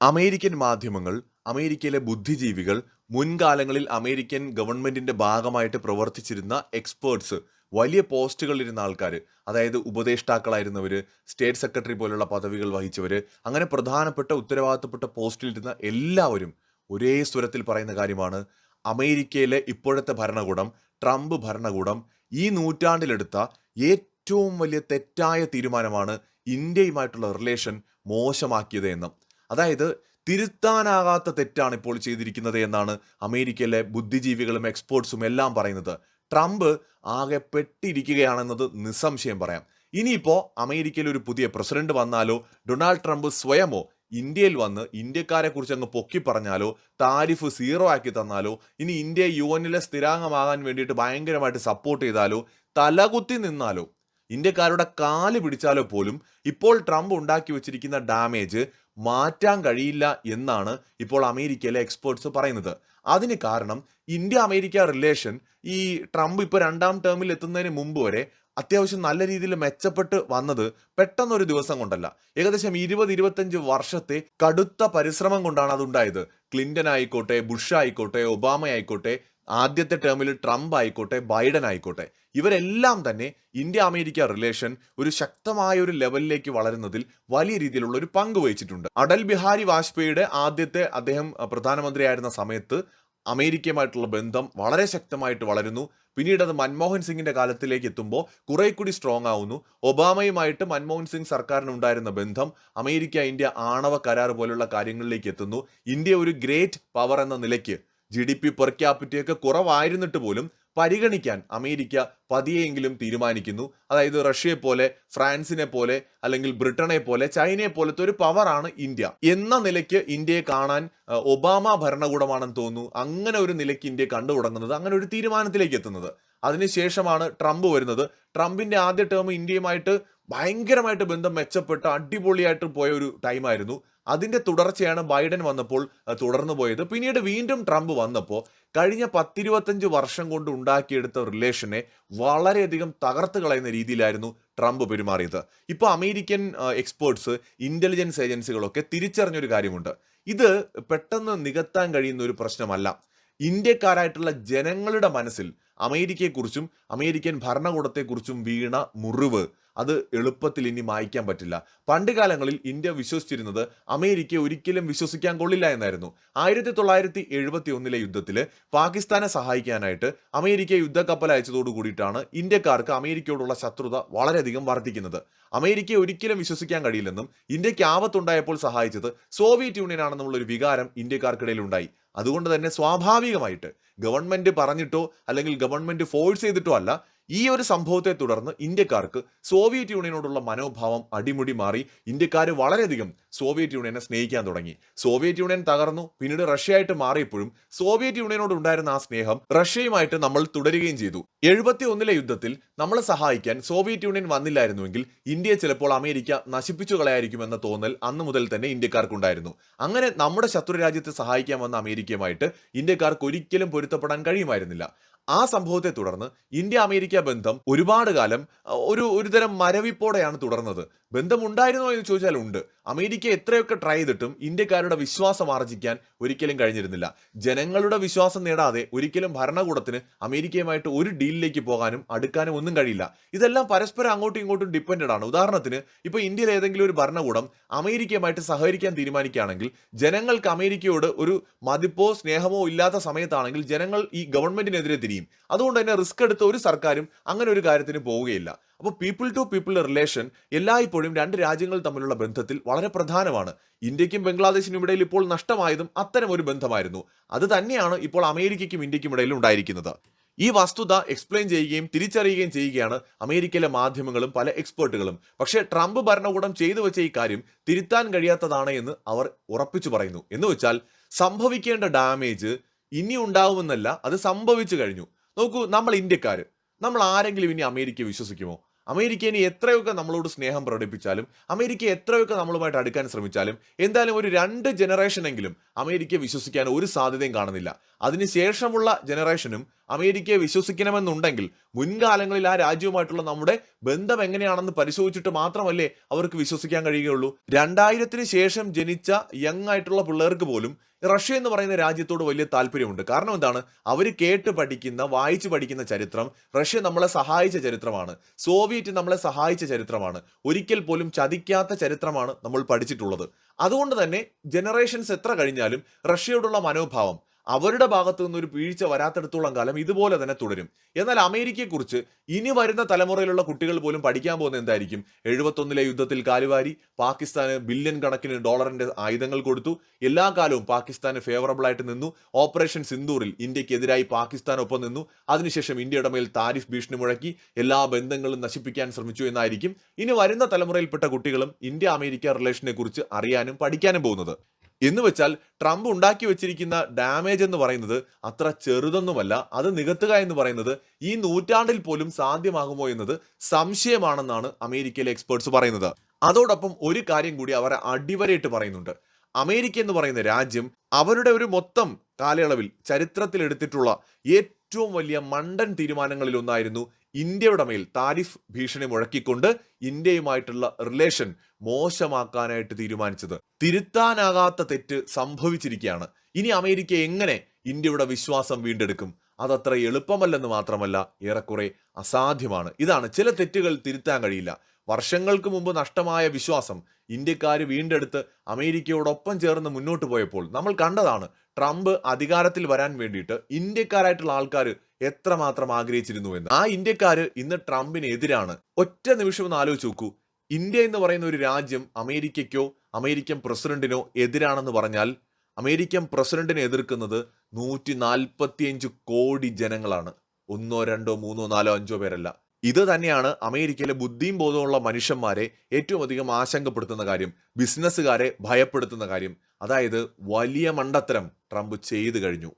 American മാധ്യമങ്ങൾ അമേരിക്കയിലെ ബുദ്ധിജീവികൾ മുൻകാലങ്ങളിൽ അമേരിക്കൻ ഗവൺമെന്റിന്റെ ഭാഗമായിട്ട് പ്രവർത്തിച്ചിരുന്ന എക്സ്പേർട്സ് വലിയ പോസ്റ്റുകളിലിരുന്ന ആൾക്കാർ അതായത് ഉപദേഷ്ടാക്കളായിരുന്നവർ സ്റ്റേറ്റ് സെക്രട്ടറി പോലുള്ള പദവികൾ വഹിച്ചവർ അങ്ങനെ പ്രധാനപ്പെട്ട ഉത്തരവാദിത്തപ്പെട്ട പോസ്റ്റിലിരുന്ന എല്ലാവരും ഒരേ സ്വരത്തിൽ പറയുന്ന കാര്യമാണ് അമേരിക്കയിലെ ഇപ്പോഴത്തെ ഭരണകൂടം ട്രംപ് ഭരണകൂടം ഈ നൂറ്റാണ്ടിലെടുത്ത ഏറ്റവും വലിയ തെറ്റായ തീരുമാനമാണ് ഇന്ത്യയുമായിട്ടുള്ള റിലേഷൻ മോശമാക്കിയത് എന്നും. അതായത് തിരുത്താനാകാത്ത തെറ്റാണ് ഇപ്പോൾ ചെയ്തിരിക്കുന്നത് എന്നാണ് അമേരിക്കയിലെ ബുദ്ധിജീവികളും എക്സ്പേർട്സും എല്ലാം പറയുന്നത്. ട്രംപ് ആകെ പെട്ടിരിക്കുകയാണെന്നത് നിസ്സംശയം പറയാം. ഇനിയിപ്പോൾ അമേരിക്കയിൽ ഒരു പുതിയ പ്രസിഡന്റ് വന്നാലോ ഡൊണാൾഡ് ട്രംപ് സ്വയമോ ഇന്ത്യയിൽ വന്ന് ഇന്ത്യക്കാരെ കുറിച്ച് അങ്ങ് പൊക്കി പറഞ്ഞാലോ താരിഫ് സീറോ ആക്കി തന്നാലോ ഇനി ഇന്ത്യ യു എനിലെ സ്ഥിരാംഗമാകാൻ വേണ്ടിയിട്ട് ഭയങ്കരമായിട്ട് സപ്പോർട്ട് ചെയ്താലോ തലകുത്തി നിന്നാലോ ഇന്ത്യക്കാരുടെ കാൽ പിടിച്ചാലോ പോലും ഇപ്പോൾ ട്രംപ് ഉണ്ടാക്കി വെച്ചിരിക്കുന്ന ഡാമേജ് മാറ്റാൻ കഴിയില്ല എന്നാണ് ഇപ്പോൾ അമേരിക്കയിലെ എക്സ്പേർട്സ് പറയുന്നത്. അതിന് കാരണം ഇന്ത്യ അമേരിക്ക റിലേഷൻ ഈ ട്രംപ് ഇപ്പോൾ രണ്ടാം ടേമിൽ എത്തുന്നതിന് മുമ്പ് വരെ അത്യാവശ്യം നല്ല രീതിയിൽ മെച്ചപ്പെട്ട് വന്നത് പെട്ടെന്നൊരു ദിവസം കൊണ്ടല്ല. ഏകദേശം ഇരുപത് ഇരുപത്തഞ്ച് വർഷത്തെ കടുത്ത പരിശ്രമം കൊണ്ടാണ് അതുണ്ടായത്. ക്ലിന്റൺ ആയിക്കോട്ടെ ബുഷ് ആയിക്കോട്ടെ ഒബാമ ആയിക്കോട്ടെ ആദ്യത്തെ ടേമിൽ ട്രംപ് ആയിക്കോട്ടെ ബൈഡൻ ആയിക്കോട്ടെ ഇവരെല്ലാം തന്നെ ഇന്ത്യ അമേരിക്ക റിലേഷൻ ഒരു ശക്തമായ ഒരു ലെവലിലേക്ക് വളരുന്നതിൽ വലിയ രീതിയിലുള്ള ഒരു പങ്ക് വഹിച്ചിട്ടുണ്ട്. അടൽ ബിഹാരി വാജ്പേയിയുടെ ആദ്യത്തെ അദ്ദേഹം പ്രധാനമന്ത്രിയായിരുന്ന സമയത്ത് അമേരിക്കയുമായിട്ടുള്ള ബന്ധം വളരെ ശക്തമായിട്ട് വളരുന്നു. പിന്നീട് അത് മൻമോഹൻ സിംഗിന്റെ കാലത്തിലേക്ക് എത്തുമ്പോൾ കുറെ കൂടി സ്ട്രോങ് ആവുന്നു. ഒബാമയുമായിട്ട് മൻമോഹൻ സിംഗ് സർക്കാരിനുണ്ടായിരുന്ന ബന്ധം അമേരിക്ക ഇന്ത്യ ആണവ കരാർ പോലുള്ള കാര്യങ്ങളിലേക്ക് എത്തുന്നു. ഇന്ത്യ ഒരു ഗ്രേറ്റ് പവർ എന്ന നിലയ്ക്ക് ജി ഡി പി പെർ ക്യാപിറ്റയൊക്കെ കുറവായിരുന്നിട്ട് പോലും പരിഗണിക്കാൻ അമേരിക്ക പതിയെങ്കിലും തീരുമാനിക്കുന്നു. അതായത് റഷ്യയെ പോലെ ഫ്രാൻസിനെ പോലെ അല്ലെങ്കിൽ ബ്രിട്ടനെ പോലെ ചൈനയെ പോലത്തെ ഒരു പവറാണ് ഇന്ത്യ. എന്ന നിലയ്ക്ക് ഇന്ത്യയെ കാണാൻ ഒബാമ ഭരണകൂടമാണെന്ന് തോന്നുന്നു. അങ്ങനെ ഒരു നിലയ്ക്ക് ഇന്ത്യ കണ്ടു തുടങ്ങുന്നത് അങ്ങനെ ഒരു തീരുമാനത്തിലേക്ക് എത്തുന്നത്. അതിനുശേഷമാണ് ട്രംപ് വരുന്നത്. ട്രംപിന്റെ ആദ്യ ടേം ഇന്ത്യയുമായിട്ട് ഭയങ്കരമായിട്ട് ബന്ധം മെച്ചപ്പെട്ട അടിപൊളിയായിട്ട് പോയ ഒരു ടൈമായിരുന്നു അതിന്റെ തുടർച്ചയാണ് ബൈഡൻ വന്നപ്പോൾ തുടർന്നു പോയത്. പിന്നീട് വീണ്ടും ട്രംപ് വന്നപ്പോൾ കഴിഞ്ഞ പത്തിരുപത്തഞ്ച് വർഷം കൊണ്ട് ഉണ്ടാക്കിയെടുത്ത റിലേഷനെ വളരെയധികം തകർത്ത് കളയുന്ന രീതിയിലായിരുന്നു ട്രംപ് പെരുമാറിയത്. ഇപ്പോൾ അമേരിക്കൻ എക്സ്പേർട്സ് ഇന്റലിജൻസ് ഏജൻസികളൊക്കെ തിരിച്ചറിഞ്ഞൊരു കാര്യമുണ്ട്. ഇത് പെട്ടെന്ന് നികത്താൻ കഴിയുന്ന ഒരു പ്രശ്നമല്ല. ഇന്ത്യക്കാരായിട്ടുള്ള ജനങ്ങളുടെ മനസ്സിൽ അമേരിക്കയെക്കുറിച്ചും അമേരിക്കൻ ഭരണകൂടത്തെക്കുറിച്ചും വീണ മുറിവ് അത് എളുപ്പത്തിൽ ഇനി മായ്ക്കാൻ പറ്റില്ല. പണ്ട് കാലങ്ങളിൽ ഇന്ത്യ വിശ്വസിച്ചിരുന്നത് അമേരിക്ക ഒരിക്കലും വിശ്വസിക്കാൻ കൊള്ളില്ല എന്നായിരുന്നു. ആയിരത്തി തൊള്ളായിരത്തി എഴുപത്തി ഒന്നിലെ യുദ്ധത്തിൽ പാകിസ്ഥാനെ സഹായിക്കാനായിട്ട് അമേരിക്ക യുദ്ധക്കപ്പൽ അയച്ചതോടു കൂടിയിട്ടാണ് ഇന്ത്യക്കാർക്ക് അമേരിക്കയോടുള്ള ശത്രുത വളരെയധികം വർദ്ധിക്കുന്നത് അമേരിക്കയെ ഒരിക്കലും വിശ്വസിക്കാൻ കഴിയില്ലെന്നും ഇന്ത്യയ്ക്ക് ആപത്തുണ്ടായപ്പോൾ സഹായിച്ചത് സോവിയറ്റ് യൂണിയൻ ആണെന്നുള്ളൊരു വികാരം ഇന്ത്യക്കാർക്കിടയിൽ ഉണ്ടായി അതുകൊണ്ട് തന്നെ സ്വാഭാവികമായിട്ട് ഗവൺമെന്റ് പറഞ്ഞിട്ടോ അല്ലെങ്കിൽ ഗവൺമെന്റ് ഫോഴ്സ് ചെയ്തിട്ടോ അല്ല ഈ ഒരു സംഭവത്തെ തുടർന്ന് ഇന്ത്യക്കാർക്ക് സോവിയറ്റ് യൂണിയനോടുള്ള മനോഭാവം അടിമുടി മാറി ഇന്ത്യക്കാർ വളരെയധികം സോവിയറ്റ് യൂണിയനെ സ്നേഹിക്കാൻ തുടങ്ങി. സോവിയറ്റ് യൂണിയൻ തകർന്നു. പിന്നീട് റഷ്യയായിട്ട് മാറിയപ്പോഴും സോവിയറ്റ് യൂണിയനോട് ഉണ്ടായിരുന്ന ആ സ്നേഹം റഷ്യയുമായിട്ട് നമ്മൾ തുടരുകയും ചെയ്തു. എഴുപത്തി ഒന്നിലെ യുദ്ധത്തിൽ നമ്മളെ സഹായിക്കാൻ സോവിയറ്റ് യൂണിയൻ വന്നില്ലായിരുന്നുവെങ്കിൽ ഇന്ത്യയെ ചിലപ്പോൾ അമേരിക്ക നശിപ്പിച്ചു കളയായിരിക്കുമെന്ന തോന്നൽ അന്ന് മുതൽ തന്നെ ഇന്ത്യക്കാർക്കുണ്ടായിരുന്നു. അങ്ങനെ നമ്മുടെ ശത്രു രാജ്യത്തെ സഹായിക്കാൻ വന്ന അമേരിക്കയുമായിട്ട് ഇന്ത്യക്കാർക്ക് ഒരിക്കലും പൊരുത്തപ്പെടാൻ കഴിയുമായിരുന്നില്ല. ആ സംഭവത്തെ തുടർന്ന് ഇന്ത്യ അമേരിക്ക ബന്ധം ഒരുപാട് കാലം ഒരു ഒരുതരം മരവിപ്പോടെയാണ് തുടർന്നത്. ബന്ധമുണ്ടായിരുന്നോ എന്ന് ചോദിച്ചാൽ ഉണ്ട്. അമേരിക്ക എത്രയൊക്കെ ട്രൈ ചെയ്തിട്ടും ഇന്ത്യക്കാരുടെ വിശ്വാസം ആർജിക്കാൻ ഒരിക്കലും കഴിഞ്ഞിരുന്നില്ല. ജനങ്ങളുടെ വിശ്വാസം നേടാതെ ഒരിക്കലും ഭരണകൂടത്തിന് അമേരിക്കയുമായിട്ട് ഒരു ഡീലിലേക്ക് പോകാനും അടുക്കാനും ഒന്നും കഴിയില്ല. ഇതെല്ലാം പരസ്പരം അങ്ങോട്ടും ഇങ്ങോട്ടും ഡിപ്പെൻഡഡ് ആണ്. ഉദാഹരണത്തിന് ഇപ്പൊ ഇന്ത്യയിൽ ഏതെങ്കിലും ഒരു ഭരണകൂടം അമേരിക്കയുമായിട്ട് സഹകരിക്കാൻ തീരുമാനിക്കുകയാണെങ്കിൽ ജനങ്ങൾക്ക് അമേരിക്കയോട് ഒരു മതിപ്പോ സ്നേഹമോ ഇല്ലാത്ത സമയത്താണെങ്കിൽ ജനങ്ങൾ ഈ ഗവൺമെന്റിനെതിരെ തിരിയും. അതുകൊണ്ട് തന്നെ റിസ്ക് എടുത്ത ഒരു സർക്കാരും അങ്ങനെ ഒരു കാര്യത്തിന് പോവുകയില്ല. അപ്പോൾ പീപ്പിൾ ടു പീപ്പിൾ റിലേഷൻ എല്ലായ്പ്പോഴും രണ്ട് രാജ്യങ്ങൾ തമ്മിലുള്ള ബന്ധത്തിൽ വളരെ പ്രധാനമാണ്. ഇന്ത്യക്കും ബംഗ്ലാദേശിനും ഇടയിൽ ഇപ്പോൾ നഷ്ടമായതും അത്തരം ഒരു ബന്ധമായിരുന്നു. അത് തന്നെയാണ് ഇപ്പോൾ അമേരിക്കയ്ക്കും ഇന്ത്യക്കും ഇടയിൽ ഉണ്ടായിരിക്കുന്നത്. ഈ വസ്തുത എക്സ്പ്ലെയിൻ ചെയ്യുകയും തിരിച്ചറിയുകയും ചെയ്യുകയാണ് അമേരിക്കയിലെ മാധ്യമങ്ങളും പല എക്സ്പേർട്ടുകളും പക്ഷേ ട്രംപ് ഭരണകൂടം ചെയ്തു വെച്ച ഈ കാര്യം തിരുത്താൻ കഴിയാത്തതാണ് എന്ന് അവർ ഉറപ്പിച്ചു പറയുന്നു. എന്ന് വെച്ചാൽ സംഭവിക്കേണ്ട ഡാമേജ് ഇനി ഉണ്ടാവുമെന്നല്ല അത് സംഭവിച്ചു കഴിഞ്ഞു. നോക്കൂ നമ്മൾ ഇന്ത്യക്കാർ നമ്മൾ ആരെങ്കിലും ഇനി അമേരിക്കയെ വിശ്വസിക്കുമോ? അമേരിക്ക ഇനി എത്രയൊക്കെ നമ്മളോട് സ്നേഹം പ്രകടിപ്പിച്ചാലും അമേരിക്ക എത്രയൊക്കെ നമ്മളുമായിട്ട് അടുക്കാൻ ശ്രമിച്ചാലും എന്തായാലും ഒരു രണ്ട് ജനറേഷനെങ്കിലും അമേരിക്ക വിശ്വസിക്കാൻ ഒരു സാധ്യതയും കാണുന്നില്ല. അതിനുശേഷമുള്ള ജനറേഷനും അമേരിക്കയെ വിശ്വസിക്കണമെന്നുണ്ടെങ്കിൽ മുൻകാലങ്ങളിൽ ആ രാജ്യവുമായിട്ടുള്ള നമ്മുടെ ബന്ധം എങ്ങനെയാണെന്ന് പരിശോധിച്ചിട്ട് മാത്രമല്ലേ അവർക്ക് വിശ്വസിക്കാൻ കഴിയുകയുള്ളൂ. രണ്ടായിരത്തിന് ശേഷം ജനിച്ച യങ് ആയിട്ടുള്ള പിള്ളേർക്ക് പോലും റഷ്യ എന്ന് പറയുന്ന രാജ്യത്തോട് വലിയ താല്പര്യമുണ്ട്. കാരണം എന്താണ്? അവർ കേട്ട് പഠിക്കുന്ന വായിച്ച് പഠിക്കുന്ന ചരിത്രം റഷ്യ നമ്മളെ സഹായിച്ച ചരിത്രമാണ്. സോവിയറ്റ് നമ്മളെ സഹായിച്ച ചരിത്രമാണ്. ഒരിക്കൽ പോലും ചതിക്കാത്ത ചരിത്രമാണ് നമ്മൾ പഠിച്ചിട്ടുള്ളത്. അതുകൊണ്ട് തന്നെ ജനറേഷൻസ് എത്ര കഴിഞ്ഞാലും റഷ്യയോടുള്ള മനോഭാവം അവരുടെ ഭാഗത്തു നിന്നൊരു വീഴ്ച വരാത്തിടത്തോളം കാലം ഇതുപോലെ തന്നെ തുടരും. എന്നാൽ അമേരിക്കയെക്കുറിച്ച് ഇനി വരുന്ന തലമുറയിലുള്ള കുട്ടികൾ പോലും പഠിക്കാൻ പോകുന്ന എന്തായിരിക്കും? എഴുപത്തൊന്നിലെ യുദ്ധത്തിൽ കാലുവാരി പാകിസ്ഥാന് ബില്യൺ കണക്കിന് ഡോളറിന്റെ ആയുധങ്ങൾ കൊടുത്തു. എല്ലാ കാലവും പാകിസ്ഥാന് ഫേവറബിൾ ആയിട്ട് നിന്നു. ഓപ്പറേഷൻ സിന്ദൂറിൽ ഇന്ത്യക്കെതിരായി പാകിസ്ഥാൻ ഒപ്പം നിന്നു. അതിനുശേഷം ഇന്ത്യയുടെ മേൽ താരിഫ് ഭീഷണി മുഴക്കി. എല്ലാ ബന്ധങ്ങളും നശിപ്പിക്കാൻ ശ്രമിച്ചു എന്നായിരിക്കും ഇനി വരുന്ന തലമുറയിൽപ്പെട്ട കുട്ടികളും ഇന്ത്യ അമേരിക്ക റിലേഷനെ കുറിച്ച് അറിയാനും പഠിക്കാനും പോകുന്നത്. എന്ന് വെച്ചാൽ ട്രംപ് ഉണ്ടാക്കി വെച്ചിരിക്കുന്ന ഡാമേജ് എന്ന് പറയുന്നത് അത്ര ചെറുതൊന്നുമല്ല അത് നികത്തുക എന്ന് പറയുന്നത് ഈ നൂറ്റാണ്ടിൽ പോലും സാധ്യമാകുമോ എന്നത് സംശയമാണെന്നാണ് അമേരിക്കയിലെ എക്സ്പേർട്സ് പറയുന്നത്. അതോടൊപ്പം ഒരു കാര്യം കൂടി അവർ അടിവരയിട്ട് പറയുന്നുണ്ട്. അമേരിക്ക എന്ന് പറയുന്ന രാജ്യം അവരുടെ ഒരു മൊത്തം കാലയളവിൽ ചരിത്രത്തിൽ എടുത്തിട്ടുള്ള ഏറ്റവും വലിയ മണ്ടൻ തീരുമാനങ്ങളിൽ ഒന്നായിരുന്നു ഇന്ത്യയുടെ മേൽ താരിഫ് ഭീഷണി മുഴക്കിക്കൊണ്ട് ഇന്ത്യയുമായിട്ടുള്ള റിലേഷൻ മോശമാക്കാനായിട്ട് തീരുമാനിച്ചത്. തിരുത്താനാകാത്ത തെറ്റ് സംഭവിച്ചിരിക്കുകയാണ്. ഇനി അമേരിക്ക എങ്ങനെ ഇന്ത്യയുടെ വിശ്വാസം വീണ്ടെടുക്കും? അതത്ര എളുപ്പമല്ലെന്ന് മാത്രമല്ല ഏറെക്കുറെ അസാധ്യമാണ്. ഇതാണ് ചില തെറ്റുകൾ തിരുത്താൻ കഴിയില്ല. വർഷങ്ങൾക്ക് മുമ്പ് നഷ്ടമായ വിശ്വാസം ഇന്ത്യക്കാർ വീണ്ടെടുത്ത് അമേരിക്കയോടൊപ്പം ചേർന്ന് മുന്നോട്ട് പോയപ്പോൾ നമ്മൾ കണ്ടതാണ് ട്രംപ് അധികാരത്തിൽ വരാൻ വേണ്ടിയിട്ട് ഇന്ത്യക്കാരായിട്ടുള്ള ആൾക്കാർ എത്രമാത്രം ആഗ്രഹിച്ചിരുന്നു എന്ന്. ആ ഇന്ത്യക്കാർ ഇന്ന് ട്രംപിന് എതിരാണ് ഒറ്റ നിമിഷം ഒന്ന് ആലോചിച്ച് നോക്കൂ. ഇന്ത്യ എന്ന് പറയുന്ന ഒരു രാജ്യം അമേരിക്കയ്ക്കോ അമേരിക്കൻ പ്രസിഡന്റിനോ എതിരാണെന്ന് പറഞ്ഞാൽ അമേരിക്കൻ പ്രസിഡന്റിനെ എതിർക്കുന്നത് നൂറ്റി നാൽപ്പത്തിയഞ്ച് കോടി ജനങ്ങളാണ്. ഒന്നോ രണ്ടോ മൂന്നോ നാലോ അഞ്ചോ പേരല്ല. ഇത് തന്നെയാണ് അമേരിക്കയിലെ ബുദ്ധിയും ബോധമുള്ള മനുഷ്യന്മാരെ ഏറ്റവും അധികം ആശങ്കപ്പെടുത്തുന്ന കാര്യം ബിസിനസ്സുകാരെ ഭയപ്പെടുത്തുന്ന കാര്യം. അതായത് വലിയ മണ്ടത്തരം. ട്രംപ് ചെയ്തു കഴിഞ്ഞു.